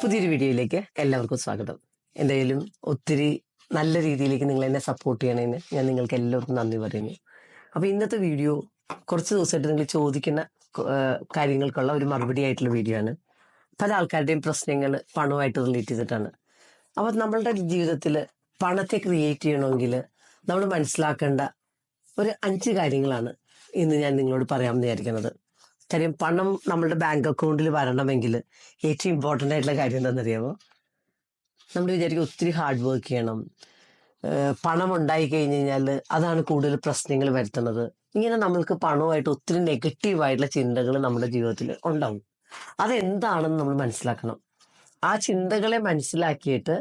പുതിയൊരു വീഡിയോയിലേക്ക് എല്ലാവർക്കും സ്വാഗതം. എന്തായാലും ഒത്തിരി നല്ല രീതിയിലേക്ക് നിങ്ങൾ എന്നെ സപ്പോർട്ട് ചെയ്യണതിന് ഞാൻ നിങ്ങൾക്ക് എല്ലാവർക്കും നന്ദി പറയുന്നു. അപ്പോൾ ഇന്നത്തെ വീഡിയോ കുറച്ച് ദിവസമായിട്ട് നിങ്ങൾ ചോദിക്കുന്ന കാര്യങ്ങൾക്കുള്ള ഒരു മറുപടി ആയിട്ടുള്ള വീഡിയോ ആണ്. പല ആൾക്കാരുടെയും പ്രശ്നങ്ങൾ പണവുമായിട്ട് റിലേറ്റ് ചെയ്തിട്ടാണ്. അപ്പോൾ നമ്മളുടെ ജീവിതത്തിൽ പണത്തെ ക്രിയേറ്റ് ചെയ്യണമെങ്കിൽ നമ്മൾ മനസ്സിലാക്കേണ്ട ഒരു അഞ്ച് കാര്യങ്ങളാണ് ഇന്ന് ഞാൻ നിങ്ങളോട് പറയാമെന്ന് വിചാരിക്കുന്നത്. കാര്യം പണം നമ്മളുടെ ബാങ്ക് അക്കൗണ്ടിൽ വരണമെങ്കിൽ ഏറ്റവും ഇമ്പോർട്ടന്റ് ആയിട്ടുള്ള കാര്യം എന്താണെന്നറിയാമോ നമ്മൾ വിചാരിക്കും ഒത്തിരി ഹാർഡ് വർക്ക് ചെയ്യണം. പണം ഉണ്ടായി കഴിഞ്ഞ് കഴിഞ്ഞാൽ അതാണ് കൂടുതൽ പ്രശ്നങ്ങൾ വരുത്തുന്നത്. ഇങ്ങനെ നമ്മൾക്ക് പണവുമായിട്ട് ഒത്തിരി നെഗറ്റീവായിട്ടുള്ള ചിന്തകൾ നമ്മുടെ ജീവിതത്തിൽ ഉണ്ടാവും. അതെന്താണെന്ന് നമ്മൾ മനസ്സിലാക്കണം. ആ ചിന്തകളെ മനസ്സിലാക്കിയിട്ട്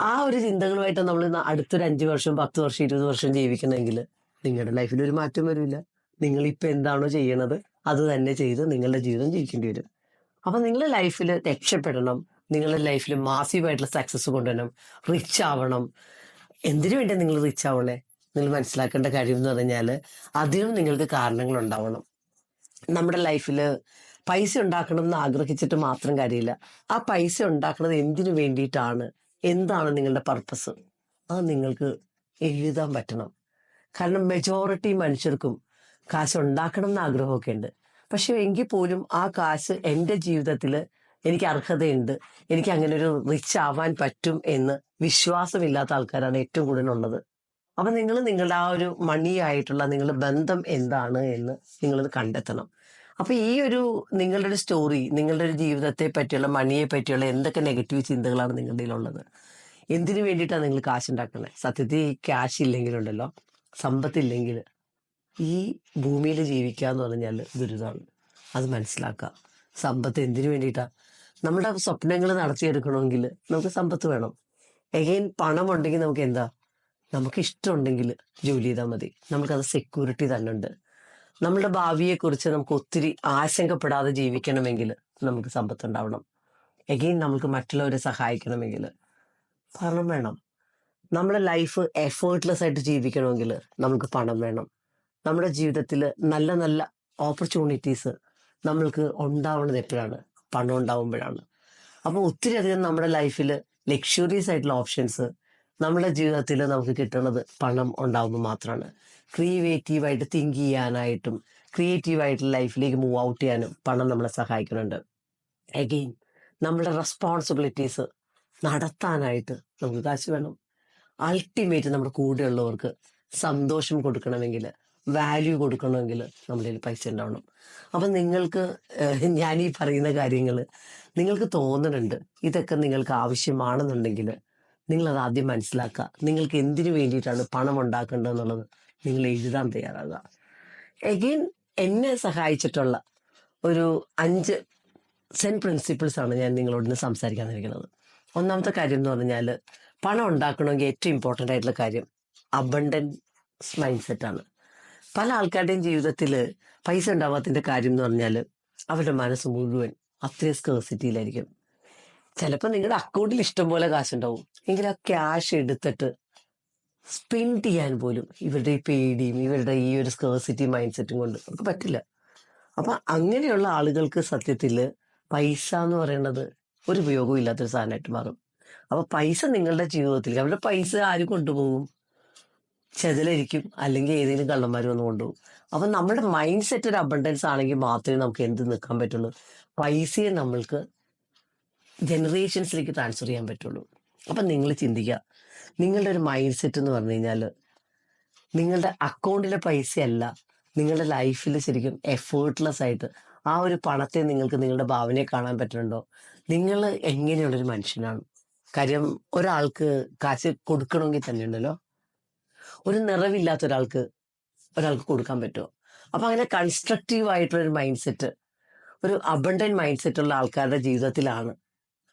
ആ ഒരു ചിന്തകളുമായിട്ട് നമ്മൾ അടുത്തൊരു അഞ്ച് വർഷം പത്ത് വർഷം ഇരുപത് വർഷം ജീവിക്കണമെങ്കിൽ നിങ്ങളുടെ ലൈഫിൽ ഒരു മാറ്റം വരില്ല. നിങ്ങൾ ഇപ്പം എന്താണോ ചെയ്യണത് അത് തന്നെ ചെയ്ത് നിങ്ങളുടെ ജീവിതം ജീവിക്കേണ്ടി വരും. അപ്പം നിങ്ങളുടെ ലൈഫിൽ രക്ഷപ്പെടണം. നിങ്ങളുടെ ലൈഫിൽ മാസീവായിട്ടുള്ള സക്സസ് കൊണ്ടുവരണം. റിച്ച് ആവണം. എന്തിനു വേണ്ടി നിങ്ങൾ റിച്ച് ആവണേ? നിങ്ങൾ മനസ്സിലാക്കേണ്ട കാര്യം എന്ന് പറഞ്ഞാൽ അതിനും നിങ്ങൾക്ക് കാരണങ്ങൾ ഉണ്ടാവണം. നമ്മുടെ ലൈഫിൽ പൈസ ഉണ്ടാക്കണം എന്ന് ആഗ്രഹിച്ചിട്ട് മാത്രം കാര്യമില്ല. ആ പൈസ ഉണ്ടാക്കുന്നത് എന്തിനു വേണ്ടിയിട്ടാണ്? എന്താണ് നിങ്ങളുടെ പർപ്പസ് അത് നിങ്ങൾക്ക് എഴുതാൻ പറ്റണം. കാരണം മെജോറിറ്റി മനുഷ്യർക്കും കാശ് ഉണ്ടാക്കണം എന്ന് ആഗ്രഹമൊക്കെ ഉണ്ട് പക്ഷെ എങ്കിൽ പോലും ആ കാശ് എന്റെ ജീവിതത്തിൽ എനിക്ക് അർഹതയുണ്ട്. എനിക്ക് അങ്ങനെ ഒരു റിച്ച് ആവാൻ പറ്റും എന്ന് വിശ്വാസമില്ലാത്ത ആൾക്കാരാണ് ഏറ്റവും കൂടുതലുള്ളത്. അപ്പൊ നിങ്ങൾ നിങ്ങളുടെ ആ ഒരു മണി ആയിട്ടുള്ള നിങ്ങളുടെ ബന്ധം എന്താണ് എന്ന് നിങ്ങൾ കണ്ടെത്തണം. അപ്പൊ ഈ ഒരു നിങ്ങളുടെ ഒരു സ്റ്റോറി നിങ്ങളുടെ ഒരു ജീവിതത്തെ പറ്റിയുള്ള മണിയെ പറ്റിയുള്ള എന്തൊക്കെ നെഗറ്റീവ് ചിന്തകളാണ് നിങ്ങളുടെ ഉള്ളത് എന്തിനു വേണ്ടിയിട്ടാണ് നിങ്ങൾ കാശ് ഉണ്ടാക്കുന്നത് സത്യത്തിൽ ക്യാഷ് ഇല്ലെങ്കിലുണ്ടല്ലോ. സമ്പത്തില്ലെങ്കിൽ ഈ ഭൂമിയിൽ ജീവിക്കുക എന്ന് പറഞ്ഞാൽ ദുരിതമാണ് അത് മനസ്സിലാക്കുക. സമ്പത്ത് എന്തിനു വേണ്ടിയിട്ടാണ് നമ്മുടെ സ്വപ്നങ്ങൾ നടത്തിയെടുക്കണമെങ്കിൽ നമുക്ക് സമ്പത്ത് വേണം. എഗെയിൻ പണം ഉണ്ടെങ്കിൽ നമുക്ക് എന്താ? നമുക്ക് ഇഷ്ടമുണ്ടെങ്കിൽ ജോലി ചെയ്താൽ മതി. നമുക്കത് സെക്യൂരിറ്റി തന്നെ ഉണ്ട്. നമ്മുടെ ഭാവിയെക്കുറിച്ച് നമുക്ക് ഒത്തിരി ആശങ്കപ്പെടാതെ ജീവിക്കണമെങ്കിൽ നമുക്ക് സമ്പത്ത് ഉണ്ടാവണം. എഗെയിൻ നമുക്ക് മറ്റുള്ളവരെ സഹായിക്കണമെങ്കിൽ പണം വേണം. നമ്മുടെ ലൈഫ് എഫേർട്ട്ലെസ് ആയിട്ട് ജീവിക്കണമെങ്കിൽ നമുക്ക് പണം വേണം. നമ്മുടെ ജീവിതത്തിൽ നല്ല നല്ല ഓപ്പർച്യൂണിറ്റീസ് നമ്മൾക്ക് ഉണ്ടാവുന്നത് എപ്പോഴാണ്? പണം ഉണ്ടാവുമ്പോഴാണ്. അപ്പോൾ ഒത്തിരി അധികം നമ്മുടെ ലൈഫിൽ ലക്ഷറീസ് ആയിട്ടുള്ള ഓപ്ഷൻസ് നമ്മുടെ ജീവിതത്തിൽ നമുക്ക് കിട്ടുന്നത് പണം ഉണ്ടാവുമ്പോൾ മാത്രമാണ് ക്രിയേറ്റീവായിട്ട് തിങ്ക് ചെയ്യാനായിട്ടും ക്രിയേറ്റീവായിട്ട് ലൈഫിലേക്ക് മൂവ് ഔട്ട് ചെയ്യാനും പണം നമ്മളെ സഹായിക്കുന്നുണ്ട്. അഗെയിൻ നമ്മുടെ റെസ്പോൺസിബിലിറ്റീസ് നടത്താനായിട്ട് നമുക്ക് കാശ് വേണം. അൾട്ടിമേറ്റ് നമ്മുടെ കൂടെയുള്ളവർക്ക് സന്തോഷം കൊടുക്കണമെങ്കിൽ വാല്യൂ കൊടുക്കണമെങ്കിൽ നമ്മളിൽ പൈസ ഉണ്ടാവണം. അപ്പം നിങ്ങൾക്ക് ഞാൻ ഈ പറയുന്ന കാര്യങ്ങൾ നിങ്ങൾക്ക് തോന്നുന്നുണ്ട് ഇതൊക്കെ നിങ്ങൾക്ക് ആവശ്യമാണെന്നുണ്ടെങ്കിൽ നിങ്ങളത് ആദ്യം മനസ്സിലാക്കുക. നിങ്ങൾക്ക് എന്തിനു വേണ്ടിയിട്ടാണ് പണം ഉണ്ടാക്കേണ്ടതെന്നുള്ളത് നിങ്ങൾ എഴുതാൻ തയ്യാറാകുക. എഗെയിൻ എന്നെ സഹായിച്ചിട്ടുള്ള ഒരു അഞ്ച് സെൻ പ്രിൻസിപ്പിൾസ് ആണ് ഞാൻ നിങ്ങളോട് ഇന്ന് സംസാരിക്കാൻ നിൽക്കുന്നത്. ഒന്നാമത്തെ കാര്യം എന്ന് പറഞ്ഞാൽ പണം ഉണ്ടാക്കണമെങ്കിൽ ഏറ്റവും ഇമ്പോർട്ടന്റ് ആയിട്ടുള്ള കാര്യം അബണ്ടൻസ് മൈൻഡ് സെറ്റാണ് പല ആൾക്കാരുടെയും ജീവിതത്തിൽ പൈസ ഉണ്ടാവാത്തതിന്റെ കാര്യം എന്ന് പറഞ്ഞാൽ അവരുടെ മനസ്സ് മുഴുവൻ അത്രയും സ്കേഴ്സിറ്റിയിലായിരിക്കും. ചിലപ്പോൾ നിങ്ങളുടെ അക്കൗണ്ടിൽ ഇഷ്ടംപോലെ കാശുണ്ടാവും. എങ്കിൽ ആ ക്യാഷ് എടുത്തിട്ട് സ്പെൻഡ് ചെയ്യാൻ പോലും ഇവരുടെ ഈ പേടിയും ഇവരുടെ ഈ ഒരു സ്കേഴ്സിറ്റി മൈൻഡ് സെറ്റും കൊണ്ട് നമുക്ക് പറ്റില്ല. അപ്പം അങ്ങനെയുള്ള ആളുകൾക്ക് സത്യത്തിൽ പൈസ എന്ന് പറയുന്നത് ഒരു ഉപയോഗവും ഇല്ലാത്തൊരു സാധനമായിട്ട് മാറും. അപ്പോൾ പൈസ നിങ്ങളുടെ ജീവിതത്തിൽ അവരുടെ പൈസ ആര് കൊണ്ടുപോകും? ചെതലരിക്കും. അല്ലെങ്കിൽ ഏതെങ്കിലും കള്ളന്മാർ വന്ന് കൊണ്ടുപോകും. അപ്പം നമ്മുടെ മൈൻഡ് സെറ്റ് ഒരു അബണ്ടൻസ് ആണെങ്കിൽ മാത്രമേ നമുക്ക് എന്ത് നിൽക്കാൻ പറ്റുള്ളൂ. പൈസയെ നമ്മൾക്ക് ജനറേഷൻസിലേക്ക് ട്രാൻസ്ഫർ ചെയ്യാൻ പറ്റുള്ളൂ. അപ്പം നിങ്ങൾ ചിന്തിക്കുക. നിങ്ങളുടെ ഒരു മൈൻഡ് സെറ്റ് എന്ന് പറഞ്ഞു കഴിഞ്ഞാൽ നിങ്ങളുടെ അക്കൗണ്ടിലെ പൈസയല്ല നിങ്ങളുടെ ലൈഫിൽ ശരിക്കും എഫേർട്ട്ലെസ് ആയിട്ട് ആ ഒരു പണത്തെ നിങ്ങൾക്ക് നിങ്ങളുടെ ഭാവനയെ കാണാൻ പറ്റുന്നുണ്ടോ? നിങ്ങൾ എങ്ങനെയുള്ളൊരു മനുഷ്യനാണ്? കാര്യം ഒരാൾക്ക് കാശ് കൊടുക്കണമെങ്കിൽ തന്നെ ഉണ്ടല്ലോ. ഒരു നിറവില്ലാത്ത ഒരാൾക്ക് ഒരാൾക്ക് കൊടുക്കാൻ പറ്റുമോ? അപ്പൊ അങ്ങനെ കൺസ്ട്രക്റ്റീവ് ആയിട്ടുള്ള ഒരു മൈൻഡ് സെറ്റ് ഒരു അബണ്ടൻ മൈൻഡ് സെറ്റ് ഉള്ള ആൾക്കാരുടെ ജീവിതത്തിലാണ്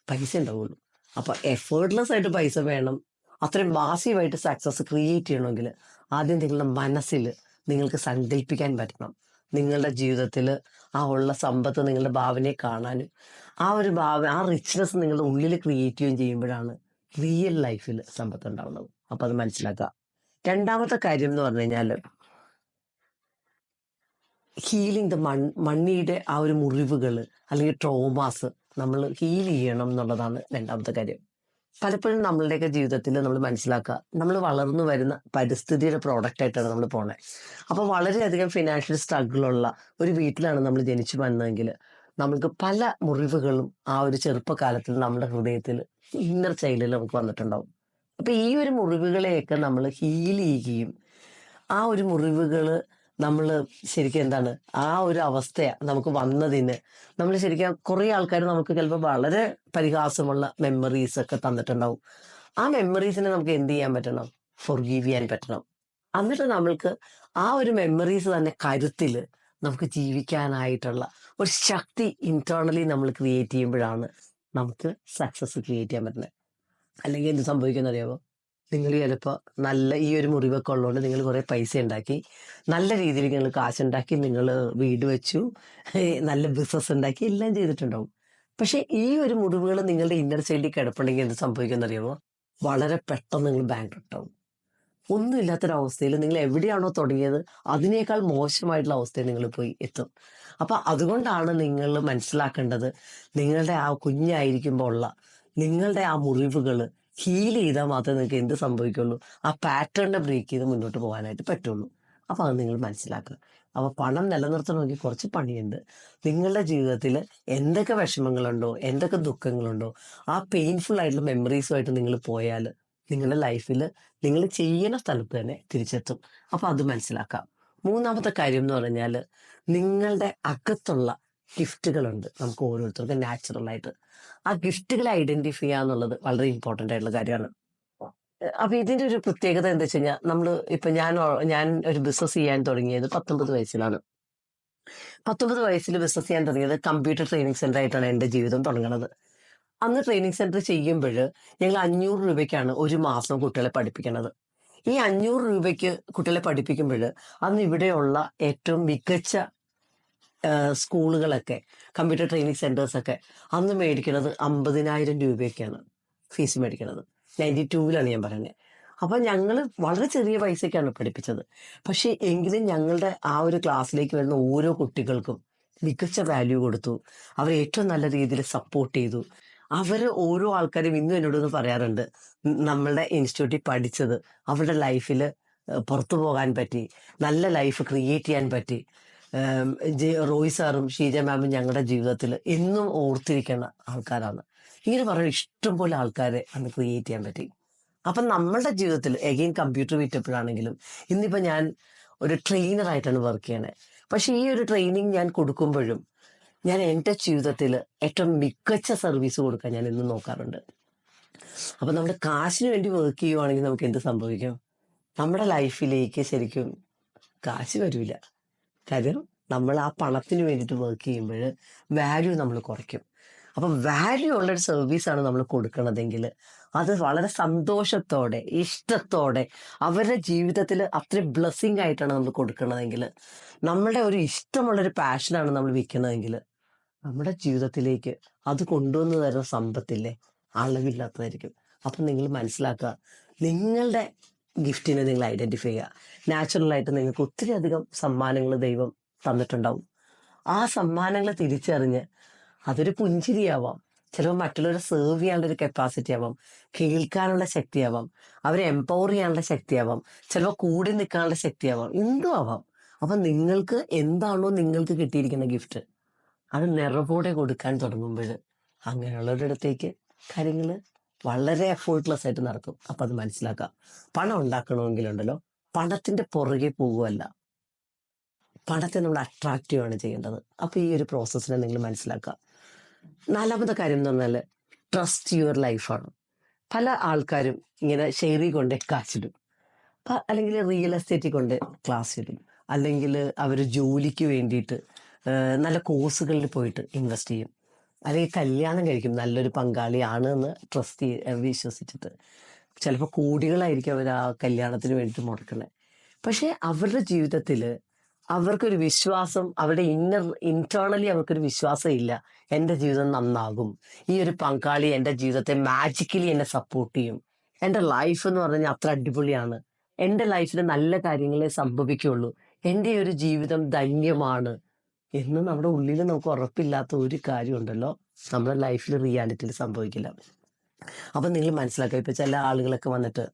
പൈസ ഉണ്ടാവുള്ളൂ. അപ്പൊ എഫേർട്ട്ലെസ് ആയിട്ട് പൈസ വേണം. അത്രയും മാസീവായിട്ട് സക്സസ് ക്രിയേറ്റ് ചെയ്യണമെങ്കിൽ ആദ്യം നിങ്ങളുടെ മനസ്സിൽ നിങ്ങൾക്ക് സങ്കല്പിക്കാൻ പറ്റണം. നിങ്ങളുടെ ജീവിതത്തിൽ ആ ഉള്ള സമ്പത്ത് നിങ്ങളുടെ ഭാവനയെ കാണാനും ആ ഒരു ഭാവ ആ റിച്ച്നെസ് നിങ്ങളുടെ ഉള്ളിൽ ക്രിയേറ്റ് ചെയ്യുകയും ചെയ്യുമ്പോഴാണ് റിയൽ ലൈഫിൽ സമ്പത്ത് ഉണ്ടാവുന്നത്. അപ്പൊ അത് മനസ്സിലാക്കുക. രണ്ടാമത്തെ കാര്യം എന്ന് പറഞ്ഞു കഴിഞ്ഞാൽ ഹീലിംഗ് ദ മൺ മണ്ണിയുടെ ആ ഒരു മുറിവുകൾ അല്ലെങ്കിൽ ട്രോമാസ് നമ്മൾ ഹീൽ ചെയ്യണം എന്നുള്ളതാണ് രണ്ടാമത്തെ കാര്യം. പലപ്പോഴും നമ്മളുടെയൊക്കെ ജീവിതത്തിൽ നമ്മൾ മനസ്സിലാക്കുക നമ്മൾ വളർന്നു വരുന്ന പരിസ്ഥിതിയുടെ പ്രോഡക്റ്റ് ആയിട്ടാണ് നമ്മൾ പോണത് അപ്പോൾ വളരെയധികം ഫിനാൻഷ്യൽ സ്ട്രഗിൾ ഉള്ള ഒരു വീട്ടിലാണ് നമ്മൾ ജനിച്ചു വന്നതെങ്കിൽ നമുക്ക് പല മുറിവുകളും ആ ഒരു ചെറുപ്പകാലത്തിൽ നമ്മുടെ ഹൃദയത്തിൽ ഇന്നർ ചൈൽഡിൽ നമുക്ക് വന്നിട്ടുണ്ടാവും. അപ്പൊ ഈ ഒരു മുറിവുകളെയൊക്കെ നമ്മൾ ഹീൽ ചെയ്യുകയും ആ ഒരു മുറിവുകൾ നമ്മൾ ശരിക്കും എന്താണ് ആ ഒരു അവസ്ഥ നമുക്ക് വന്നതിന് നമ്മൾ ശരിക്കും കുറേ ആൾക്കാർ നമുക്ക് ചിലപ്പോൾ വളരെ പരിഹാസമുള്ള മെമ്മറീസ് ഒക്കെ തന്നിട്ടുണ്ടാവും. ആ മെമ്മറീസിനെ നമുക്ക് എന്ത് ചെയ്യാൻ പറ്റണം? ഫൊർഗീവ് ചെയ്യാൻ പറ്റണം. എന്നിട്ട് നമ്മൾക്ക് ആ ഒരു മെമ്മറീസ് തന്നെ കരുത്തിൽ നമുക്ക് ജീവിക്കാനായിട്ടുള്ള ഒരു ശക്തി ഇന്റേണലി നമ്മൾ ക്രിയേറ്റ് ചെയ്യുമ്പോഴാണ് നമുക്ക് സക്സസ് ക്രിയേറ്റ് ചെയ്യാൻ പറ്റുന്നത്. അല്ലെങ്കിൽ എന്ത് സംഭവിക്കുന്ന അറിയാമോ നിങ്ങൾ ചിലപ്പോൾ നല്ല ഈ ഒരു മുറിവൊക്കെ ഉള്ളതുകൊണ്ട് നിങ്ങൾ കുറേ പൈസ ഉണ്ടാക്കി നല്ല രീതിയിൽ നിങ്ങൾ കാശുണ്ടാക്കി നിങ്ങൾ വീട് വെച്ചു നല്ല ബിസിനസ് ഉണ്ടാക്കി എല്ലാം ചെയ്തിട്ടുണ്ടാവും. പക്ഷേ ഈ ഒരു മുറിവുകൾ നിങ്ങളുടെ ഇന്നർ സൈഡിൽ കിടപ്പുണ്ടെങ്കിൽ എന്ത് സംഭവിക്കുന്ന അറിയാമോ വളരെ പെട്ടെന്ന് നിങ്ങൾ ബാങ്ക് ആവും. ഒന്നുമില്ലാത്തൊരവസ്ഥയിൽ നിങ്ങൾ എവിടെയാണോ തുടങ്ങിയത് അതിനേക്കാൾ മോശമായിട്ടുള്ള അവസ്ഥയിൽ നിങ്ങൾ പോയി എത്തും. അപ്പം അതുകൊണ്ടാണ് നിങ്ങൾ മനസ്സിലാക്കേണ്ടത് നിങ്ങളുടെ ആ കുഞ്ഞായിരിക്കുമ്പോൾ ഉള്ള നിങ്ങളുടെ ആ മുറിവുകൾ ഹീൽ ചെയ്താൽ മാത്രമേ നിങ്ങൾക്ക് എന്ത് സംഭവിക്കുള്ളൂ? ആ പാറ്റേണിനെ ബ്രേക്ക് ചെയ്ത് മുന്നോട്ട് പോകാനായിട്ട് പറ്റുള്ളൂ. അപ്പോൾ അത് നിങ്ങൾ മനസ്സിലാക്കുക. അപ്പോൾ പണം നിലനിർത്തണമെങ്കിൽ കുറച്ച് പണിയുണ്ട്. നിങ്ങളുടെ ജീവിതത്തിൽ എന്തൊക്കെ വിഷമങ്ങളുണ്ടോ എന്തൊക്കെ ദുഃഖങ്ങളുണ്ടോ ആ പെയിൻഫുൾ ആയിട്ടുള്ള മെമ്മറീസുമായിട്ട് നിങ്ങൾ പോയാൽ നിങ്ങളുടെ ലൈഫിൽ നിങ്ങൾ ചെയ്യുന്ന സ്ഥലത്ത് തന്നെ തിരിച്ചെത്തും. അപ്പോൾ അത് മനസ്സിലാക്കാം. മൂന്നാമത്തെ കാര്യം എന്ന് പറഞ്ഞാൽ നിങ്ങളുടെ അകത്തുള്ള ഗിഫ്റ്റുകളുണ്ട് നമുക്ക് ഓരോരുത്തർക്കും നാച്ചുറൽ ആയിട്ട്. ആ ഗിഫ്റ്റുകളെ ഐഡന്റിഫൈ ചെയ്യുക എന്നുള്ളത് വളരെ ഇമ്പോർട്ടന്റ് ആയിട്ടുള്ള കാര്യമാണ്. അപ്പൊ ഇതിന്റെ ഒരു പ്രത്യേകത എന്താ വെച്ച് കഴിഞ്ഞാൽ നമ്മൾ ഇപ്പൊ ഞാൻ ഞാൻ ഒരു ബിസിനസ് ചെയ്യാൻ തുടങ്ങിയത് പത്തൊമ്പത് വയസ്സിലാണ്. പത്തൊമ്പത് വയസ്സിൽ ബിസിനസ് ചെയ്യാൻ തുടങ്ങിയത് കമ്പ്യൂട്ടർ ട്രെയിനിങ് സെന്റർ ആയിട്ടാണ് എന്റെ ജീവിതം തുടങ്ങുന്നത് അന്ന് ട്രെയിനിങ് സെന്റർ ചെയ്യുമ്പോൾ ഞങ്ങൾ അഞ്ഞൂറ് രൂപയ്ക്കാണ് ഒരു മാസം കുട്ടികളെ പഠിപ്പിക്കുന്നത് ഈ അഞ്ഞൂറ് രൂപയ്ക്ക് കുട്ടികളെ പഠിപ്പിക്കുമ്പോൾ അന്ന് ഇവിടെയുള്ള ഏറ്റവും മികച്ച സ്കൂളുകളൊക്കെ കമ്പ്യൂട്ടർ ട്രെയിനിങ് സെന്റേഴ്സ് ഒക്കെ അന്ന് മേടിക്കുന്നത് അമ്പതിനായിരം രൂപയൊക്കെയാണ് ഫീസ് മേടിക്കുന്നത് നയന്റി ടൂവിലാണ് ഞാൻ പറയുന്നത് അപ്പൊ ഞങ്ങൾ വളരെ ചെറിയ പൈസയ്ക്കാണ് പഠിപ്പിച്ചത്. പക്ഷേ എങ്കിലും ഞങ്ങളുടെ ആ ഒരു ക്ലാസ്സിലേക്ക് വരുന്ന ഓരോ കുട്ടികൾക്കും മികച്ച വാല്യൂ കൊടുത്തു. അവരെ ഏറ്റവും നല്ല രീതിയിൽ സപ്പോർട്ട് ചെയ്തു. അവർ ഓരോ ആൾക്കാരും ഇന്നും എന്നോടൊന്ന് പറയാറുണ്ട് "ഉം, നമ്മളുടെ ഇൻസ്റ്റിറ്റ്യൂട്ടിൽ പഠിച്ചത് അവരുടെ ലൈഫിൽ പുറത്തു പോകാൻ പറ്റി. നല്ല ലൈഫ് ക്രിയേറ്റ് ചെയ്യാൻ പറ്റി. ജെ- റോയ് സാറും ഷീജ മാമും ഞങ്ങളുടെ ജീവിതത്തിൽ എന്നും ഓർത്തിരിക്കുന്ന ആൾക്കാരാണ്. ഇങ്ങനെ ഇഷ്ടം ഇഷ്ടംപോലെ ആൾക്കാരെ അന്ന് ക്രിയേറ്റ് ചെയ്യാൻ പറ്റി. അപ്പം നമ്മളുടെ ജീവിതത്തിൽ എഗെയിൻ കമ്പ്യൂട്ടർ വിറ്റപ്പോഴാണെങ്കിലും ഇന്നിപ്പോൾ ഞാൻ ഒരു ട്രെയിനറായിട്ടാണ് വർക്ക് ചെയ്യണേ. പക്ഷേ ഈ ഒരു ട്രെയിനിങ് ഞാൻ കൊടുക്കുമ്പോഴും ഞാൻ എന്റെ ജീവിതത്തിൽ ഏറ്റവും മികച്ച സർവീസ് കൊടുക്കാൻ ഞാൻ ഇന്ന് നോക്കാറുണ്ട്. അപ്പം നമ്മുടെ കാശിന് വേണ്ടി വർക്ക് ചെയ്യുവാണെങ്കിൽ നമുക്ക് എന്ത് സംഭവിക്കും? നമ്മുടെ ലൈഫിലേക്ക് ശരിക്കും കാശ് വരില്ല കാര്യം നമ്മൾ ആ പണത്തിന് വേണ്ടിയിട്ട് വർക്ക് ചെയ്യുമ്പോൾ വാല്യൂ നമ്മൾ കുറയ്ക്കും. അപ്പം വാല്യൂ ഉള്ള ഒരു സർവീസാണ് നമ്മൾ കൊടുക്കണതെങ്കിൽ അത് വളരെ സന്തോഷത്തോടെ ഇഷ്ടത്തോടെ അവരുടെ ജീവിതത്തിൽ അത്രയും ബ്ലെസ്സിങ് ആയിട്ടാണ് നമ്മൾ കൊടുക്കണതെങ്കിൽ നമ്മളുടെ ഒരു ഇഷ്ടമുള്ളൊരു പാഷനാണ് നമ്മൾ വിൽക്കണതെങ്കിൽ നമ്മുടെ ജീവിതത്തിലേക്ക് അത് കൊണ്ടുവന്ന് തരുന്ന സമ്പത്തില്ലേ? അളവില്ലാത്തതായിരിക്കും. അപ്പം നിങ്ങൾ മനസ്സിലാക്കുക നിങ്ങളുടെ ഗിഫ്റ്റിനെ നിങ്ങൾ ഐഡന്റിഫൈ ചെയ്യുക. നാച്ചുറലായിട്ട് നിങ്ങൾക്ക് ഒത്തിരി അധികം സമ്മാനങ്ങൾ ദൈവം തന്നിട്ടുണ്ടാവും. ആ സമ്മാനങ്ങൾ തിരിച്ചറിഞ്ഞ് അതൊരു പുഞ്ചിരിയാവാം. ചിലപ്പോൾ മറ്റുള്ളവരെ സെർവ് ചെയ്യാനുള്ള ഒരു കപ്പാസിറ്റി ആവാം. കേൾക്കാനുള്ള ശക്തിയാവാം അവരെ എംപവർ ചെയ്യാനുള്ള ശക്തിയാവാം ചിലപ്പോൾ കൂടി നിൽക്കാനുള്ള ശക്തിയാവാം എന്തും ആവാം. അപ്പം നിങ്ങൾക്ക് എന്താണോ നിങ്ങൾക്ക് കിട്ടിയിരിക്കുന്ന ഗിഫ്റ്റ് അത് നിറവോടെ കൊടുക്കാൻ തുടങ്ങുമ്പോൾ അങ്ങനെയുള്ളവരുടെ അടുത്തേക്ക് കാര്യങ്ങൾ വളരെ എഫേർട്ട്ലെസ് ആയിട്ട് നടക്കും. അപ്പം അത് മനസ്സിലാക്കുക പണം ഉണ്ടാക്കണമെങ്കിലുണ്ടല്ലോ. പണത്തിന്റെ പുറകെ പോകുമല്ല പണത്തെ നമ്മൾ അട്രാക്റ്റീവ് ആണ് ചെയ്യേണ്ടത്. അപ്പൊ ഈ ഒരു പ്രോസസ്സിനെ നിങ്ങൾ മനസ്സിലാക്കുക നാലാമത്തെ കാര്യം എന്ന് പറഞ്ഞാൽ ട്രസ്റ്റ് യുവർ ലൈഫാണ് പല ആൾക്കാരും ഇങ്ങനെ ഷെയറി കൊണ്ട് കാശിടും അല്ലെങ്കിൽ റിയൽ എസ്റ്റേറ്റിൽ കൊണ്ട് ക്ലാസ് ഇടും. അല്ലെങ്കിൽ അവർ ജോലിക്ക് വേണ്ടിയിട്ട് നല്ല കോഴ്സുകളിൽ പോയിട്ട് ഇൻവെസ്റ്റ് ചെയ്യും. അല്ലെങ്കിൽ കല്യാണം കഴിക്കും നല്ലൊരു പങ്കാളിയാണ് എന്ന് ട്രസ്റ്റ് വിശ്വസിച്ചിട്ട്. ചിലപ്പോൾ കോടികളായിരിക്കും അവർ ആ കല്യാണത്തിന് വേണ്ടിയിട്ട് മുടക്കുന്നത് പക്ഷേ അവരുടെ ജീവിതത്തിൽ അവർക്കൊരു വിശ്വാസം അവരുടെ ഇന്നർ ഇന്റേണലി അവർക്കൊരു വിശ്വാസം ഇല്ല. എന്റെ ജീവിതം നന്നാകും. ഈ ഒരു പങ്കാളി എന്റെ ജീവിതത്തെ മാജിക്കലി എന്നെ സപ്പോർട്ട് ചെയ്യും. എന്റെ ലൈഫ് എന്ന് പറഞ്ഞാൽ അത്ര അടിപൊളിയാണ്. എന്റെ ലൈഫിൽ നല്ല കാര്യങ്ങളെ സംഭവിക്കുള്ളൂ. എന്റെ ഒരു ജീവിതം ധന്യമാണ്. എന്ന് നമ്മുടെ ഉള്ളിൽ നമുക്ക് ഉറപ്പില്ലാത്ത ഒരു കാര്യം ഉണ്ടല്ലോ നമ്മുടെ ലൈഫിൽ റിയാലിറ്റിയിൽ സംഭവിക്കില്ല. അപ്പം നിങ്ങൾ മനസ്സിലാക്കുക ഇപ്പോൾ ചില ആളുകളൊക്കെ വന്നിട്ട്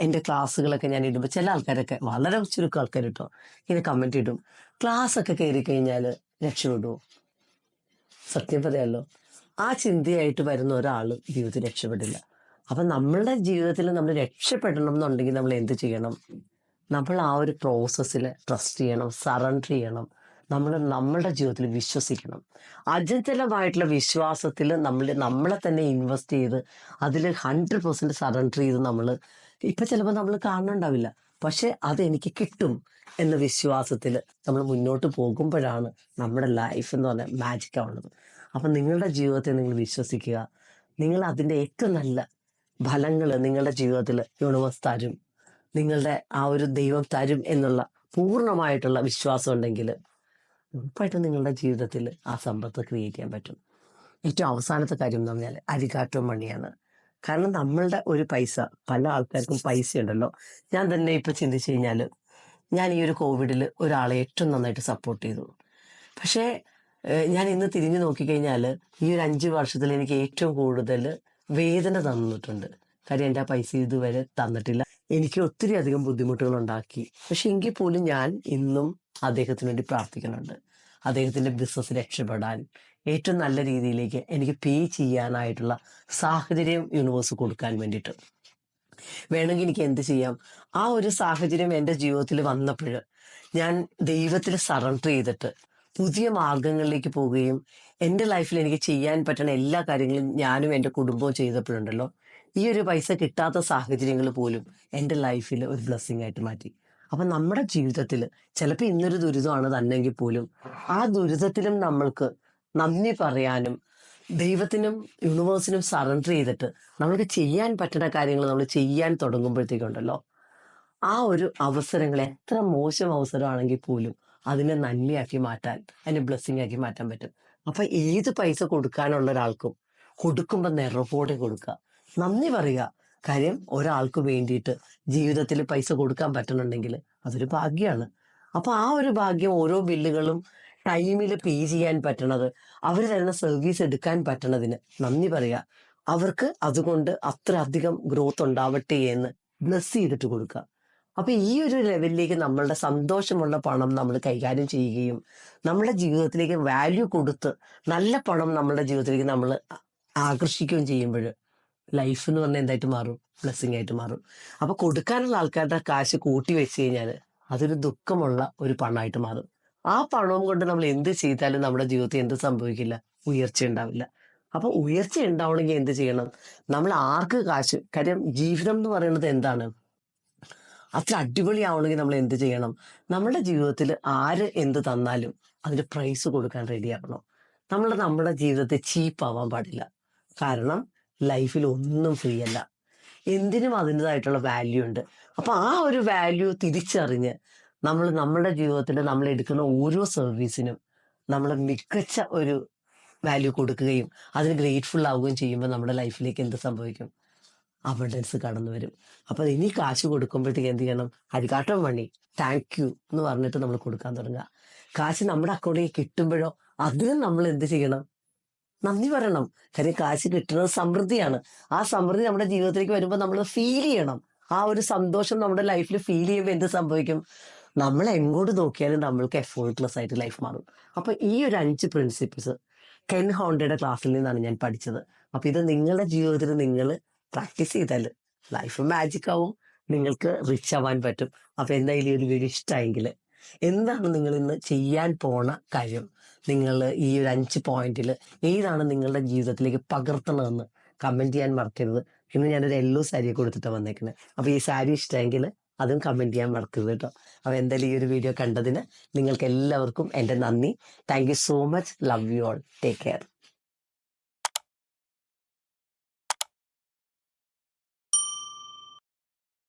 എന്റെ ക്ലാസ്സുകളൊക്കെ ഞാൻ ഇടുമ്പോൾ ചില ആൾക്കാരൊക്കെ വളരെ ചുരുക്കം ആൾക്കാർ ഇട്ടോ ഇങ്ങനെ കമന്റ് ഇടും. ക്ലാസ് ഒക്കെ കയറി കഴിഞ്ഞാൽ രക്ഷപ്പെടുമോ സത്യം പറയാമല്ലോ ആ ചിന്തയായിട്ട് വരുന്ന ഒരാൾ ജീവിതത്തിൽ രക്ഷപ്പെടില്ല. അപ്പം നമ്മളുടെ ജീവിതത്തിൽ നമ്മൾ രക്ഷപ്പെടണം എന്നുണ്ടെങ്കിൽ നമ്മൾ എന്ത് ചെയ്യണം? നമ്മൾ ആ ഒരു പ്രോസസ്സിൽ ട്രസ്റ്റ് ചെയ്യണം സറണ്ടർ ചെയ്യണം. നമ്മൾ നമ്മളുടെ ജീവിതത്തിൽ വിശ്വസിക്കണം. അജഞ്ചലമായിട്ടുള്ള വിശ്വാസത്തിൽ നമ്മൾ നമ്മളെ തന്നെ ഇൻവെസ്റ്റ് ചെയ്ത് അതിൽ ഹൺഡ്രഡ് പെർസെന്റ് സറണ്ടർ ചെയ്ത് നമ്മൾ ഇപ്പം ചിലപ്പോൾ നമ്മൾ കാണുന്നുണ്ടാവില്ല പക്ഷെ അത് എനിക്ക് കിട്ടും എന്ന വിശ്വാസത്തിൽ നമ്മൾ മുന്നോട്ട് പോകുമ്പോഴാണ് നമ്മുടെ ലൈഫ് എന്ന് പറഞ്ഞാൽ മാജിക് ആവുന്നത്. അപ്പം നിങ്ങളുടെ ജീവിതത്തെ നിങ്ങൾ വിശ്വസിക്കുക. നിങ്ങൾ അതിന്റെ ഏറ്റവും നല്ല ഫലങ്ങൾ നിങ്ങളുടെ ജീവിതത്തിൽ യൂണിവേഴ്സ് തരും. നിങ്ങളുടെ ആ ഒരു ദൈവം തരും എന്നുള്ള പൂർണമായിട്ടുള്ള വിശ്വാസം ഉണ്ടെങ്കിൽ ഉറപ്പായിട്ടും നിങ്ങളുടെ ജീവിതത്തിൽ ആ സമ്പത്ത് ക്രിയേറ്റ് ചെയ്യാൻ പറ്റും. ഏറ്റവും അവസാനത്തെ കാര്യം എന്ന് പറഞ്ഞാൽ അരികാട്ടും മണിയാണ് കാരണം നമ്മളുടെ ഒരു പൈസ പല ആൾക്കാർക്കും പൈസ ഉണ്ടല്ലോ. ഞാൻ തന്നെ ഇപ്പം ചിന്തിച്ചു കഴിഞ്ഞാൽ ഞാൻ ഈ ഒരു കോവിഡിൽ ഒരാളെ ഏറ്റവും നന്നായിട്ട് സപ്പോർട്ട് ചെയ്തു. പക്ഷേ ഞാൻ ഇന്ന് തിരിഞ്ഞു നോക്കിക്കഴിഞ്ഞാൽ ഈ ഒരു അഞ്ച് വർഷത്തിൽ എനിക്ക് ഏറ്റവും കൂടുതൽ വേദന തന്നിട്ടുണ്ട്. കാര്യം എന്റെ ആ പൈസ ഇതുവരെ തന്നിട്ടില്ല. എനിക്ക് ഒത്തിരി അധികം ബുദ്ധിമുട്ടുകൾ ഉണ്ടാക്കി പക്ഷെ എങ്കിൽ പോലും ഞാൻ ഇന്നും അദ്ദേഹത്തിന് വേണ്ടി പ്രാർത്ഥിക്കുന്നുണ്ട്. അദ്ദേഹത്തിന്റെ ബിസിനസ് രക്ഷപ്പെടാൻ ഏറ്റവും നല്ല രീതിയിലേക്ക് എനിക്ക് പേ ചെയ്യാനായിട്ടുള്ള സാഹചര്യം യൂണിവേഴ്സ് കൊടുക്കാൻ വേണ്ടിയിട്ട്. വേണമെങ്കിൽ എനിക്ക് എന്ത് ചെയ്യാം? ആ ഒരു സാഹചര്യം എന്റെ ജീവിതത്തിൽ വന്നപ്പോൾ ഞാൻ ദൈവത്തിൽ സറണ്ടർ ചെയ്തിട്ട് പുതിയ മാർഗങ്ങളിലേക്ക് പോവുകയും എന്റെ ലൈഫിൽ എനിക്ക് ചെയ്യാൻ പറ്റുന്ന എല്ലാ കാര്യങ്ങളും ഞാനും എന്റെ കുടുംബവും ചെയ്തപ്പോഴുണ്ടല്ലോ. ഈ ഒരു പൈസ കിട്ടാത്ത സാഹചര്യങ്ങൾ പോലും എന്റെ ലൈഫിൽ ഒരു ബ്ലെസ്സിങ് ആയിട്ട് മാറ്റി. അപ്പം നമ്മുടെ ജീവിതത്തിൽ ചിലപ്പോൾ ഇന്നൊരു ദുരിതമാണ് തന്നെങ്കിൽ പോലും ആ ദുരിതത്തിലും നമ്മൾക്ക് നന്ദി പറയാനും ദൈവത്തിനും യൂണിവേഴ്സിനും സറണ്ടർ ചെയ്തിട്ട് നമ്മൾക്ക് ചെയ്യാൻ പറ്റുന്ന കാര്യങ്ങൾ നമ്മൾ ചെയ്യാൻ തുടങ്ങുമ്പോഴത്തേക്കുണ്ടല്ലോ. ആ ഒരു അവസരങ്ങൾ എത്ര മോശം അവസരമാണെങ്കിൽ പോലും അതിനെ നന്മയാക്കി മാറ്റാൻ അതിനെ ബ്ലെസ്സിങ് ആക്കി മാറ്റാൻ പറ്റും. അപ്പൊ ഏത് പൈസ കൊടുക്കാനുള്ള ഒരാൾക്കും കൊടുക്കുമ്പോൾ നിറവോടെ കൊടുക്കുക. നന്ദി പറയുക. കാര്യം ഒരാൾക്ക് വേണ്ടിയിട്ട് ജീവിതത്തിൽ പൈസ കൊടുക്കാൻ പറ്റുന്നുണ്ടെങ്കിൽ അതൊരു ഭാഗ്യമാണ് അപ്പൊ ആ ഒരു ഭാഗ്യം ഓരോ ബില്ലുകളും ടൈമിൽ പേ ചെയ്യാൻ പറ്റണത് അവർ തരുന്ന സർവീസ് എടുക്കാൻ പറ്റണതിന് നന്ദി പറയുക. അവർക്ക് അതുകൊണ്ട് അത്ര അധികം ഗ്രോത്ത് ഉണ്ടാവട്ടെ എന്ന് ബ്ലസ് ചെയ്തിട്ട് കൊടുക്കുക അപ്പൊ ഈ ഒരു ലെവലിലേക്ക് നമ്മളുടെ സന്തോഷമുള്ള പണം നമ്മൾ കൈകാര്യം ചെയ്യുകയും നമ്മുടെ ജീവിതത്തിലേക്ക് വാല്യൂ കൊടുത്ത് നല്ല പണം നമ്മുടെ ജീവിതത്തിലേക്ക് നമ്മൾ ആകർഷിക്കുകയും ചെയ്യുമ്പോൾ ലൈഫ് എന്ന് പറഞ്ഞാൽ എന്തായിട്ട് മാറും? ബ്ലെസ്സിങ് ആയിട്ട് മാറും. അപ്പൊ കൊടുക്കാനുള്ള ആൾക്കാരുടെ കാശ് കൂട്ടി വെച്ച് കഴിഞ്ഞാൽ അതൊരു ദുഃഖമുള്ള ഒരു പണമായിട്ട് മാറും. ആ പണവും കൊണ്ട് നമ്മൾ എന്ത് ചെയ്താലും നമ്മുടെ ജീവിതത്തിൽ എന്ത് സംഭവിക്കില്ല? ഉയർച്ച ഉണ്ടാവില്ല. അപ്പൊ ഉയർച്ച ഉണ്ടാവണമെങ്കിൽ എന്ത് ചെയ്യണം? നമ്മൾ ആർക്ക് കാശ്? കാര്യം ജീവിതം എന്ന് പറയുന്നത് എന്താണ്? അത്ര അടിപൊളിയാവണമെങ്കിൽ നമ്മൾ എന്ത് ചെയ്യണം? നമ്മുടെ ജീവിതത്തിൽ ആര് എന്ത് തന്നാലും അതിന് പ്രൈസ് കൊടുക്കാൻ റെഡിയാക്കണം നമ്മൾ നമ്മുടെ ജീവിതത്തെ ചീപ്പ് ആവാൻ പാടില്ല. കാരണം ലൈഫിൽ ഒന്നും ഫ്രീ അല്ല. എന്തിനും അതിന്റെതായിട്ടുള്ള വാല്യൂ ഉണ്ട്. അപ്പം ആ ഒരു വാല്യൂ തിരിച്ചറിഞ്ഞ് നമ്മൾ നമ്മുടെ ജീവിതത്തിൽ നമ്മൾ എടുക്കുന്ന ഓരോ സർവീസിനും നമ്മൾ മികച്ച ഒരു വാല്യൂ കൊടുക്കുകയും അതിന് ഗ്രേറ്റ്ഫുൾ ആവുകയും ചെയ്യുമ്പോൾ നമ്മുടെ ലൈഫിലേക്ക് എന്ത് സംഭവിക്കും? അബണ്ടൻസ് കടന്നു വരും. അപ്പൊ ഇനി കാശ് കൊടുക്കുമ്പോഴത്തേക്ക് എന്ത് ചെയ്യണം? അരികാട്ടം മണി താങ്ക് യു എന്ന് പറഞ്ഞിട്ട് നമ്മൾ കൊടുക്കാൻ തുടങ്ങുക. കാശ് നമ്മുടെ അക്കൗണ്ടിൽ കിട്ടുമ്പോഴോ അതിനും നമ്മൾ എന്ത് ചെയ്യണം? നന്ദി പറയണം. കാര്യം കാശ് കിട്ടുന്നത് സമൃദ്ധിയാണ്. ആ സമൃദ്ധി നമ്മുടെ ജീവിതത്തിലേക്ക് വരുമ്പോൾ നമ്മൾ ഫീൽ ചെയ്യണം. ആ ഒരു സന്തോഷം നമ്മുടെ ലൈഫിൽ ഫീൽ ചെയ്യുമ്പോൾ എന്ത് സംഭവിക്കും? നമ്മൾ എങ്ങോട്ട് നോക്കിയാലും നമ്മൾക്ക് എഫോർട്ട്ലെസ് ആയിട്ട് ലൈഫ് മാറും. അപ്പൊ ഈ ഒരു അഞ്ച് പ്രിൻസിപ്പിൾസ് കെൻ ഹോണ്ടയുടെ ക്ലാസ്സിൽ നിന്നാണ് ഞാൻ പഠിച്ചത്. അപ്പൊ ഇത് നിങ്ങളുടെ ജീവിതത്തിൽ നിങ്ങൾ പ്രാക്ടീസ് ചെയ്താൽ ലൈഫ് മാജിക് ആവും. നിങ്ങൾക്ക് റിച്ച് ആവാൻ പറ്റും. അപ്പൊ എന്തായാലും ഈ ഒരു വീഡിയോ ഇഷ്ടമായെങ്കിൽ എന്താണ് നിങ്ങൾ ഇന്ന് ചെയ്യാൻ പോണ കാര്യം? നിങ്ങൾ ഈ ഒരു അഞ്ച് പോയിന്റിൽ ഏതാണ് നിങ്ങളുടെ ജീവിതത്തിലേക്ക് പകർത്തണമെന്ന് കമന്റ് ചെയ്യാൻ മറക്കരുത്. ഇന്ന് ഞാനൊരു യെല്ലോ സാരിയെ കൊടുത്തിട്ട് വന്നേക്കുന്നത് അപ്പോൾ ഈ സാരി ഇഷ്ടമെങ്കിൽ അതും കമന്റ് ചെയ്യാൻ മറക്കരുത് കേട്ടോ. അപ്പോൾ എന്തായാലും ഈ ഒരു വീഡിയോ കണ്ടതിന് നിങ്ങൾക്ക് എല്ലാവർക്കും എന്റെ നന്ദി. Thank so much love you all take care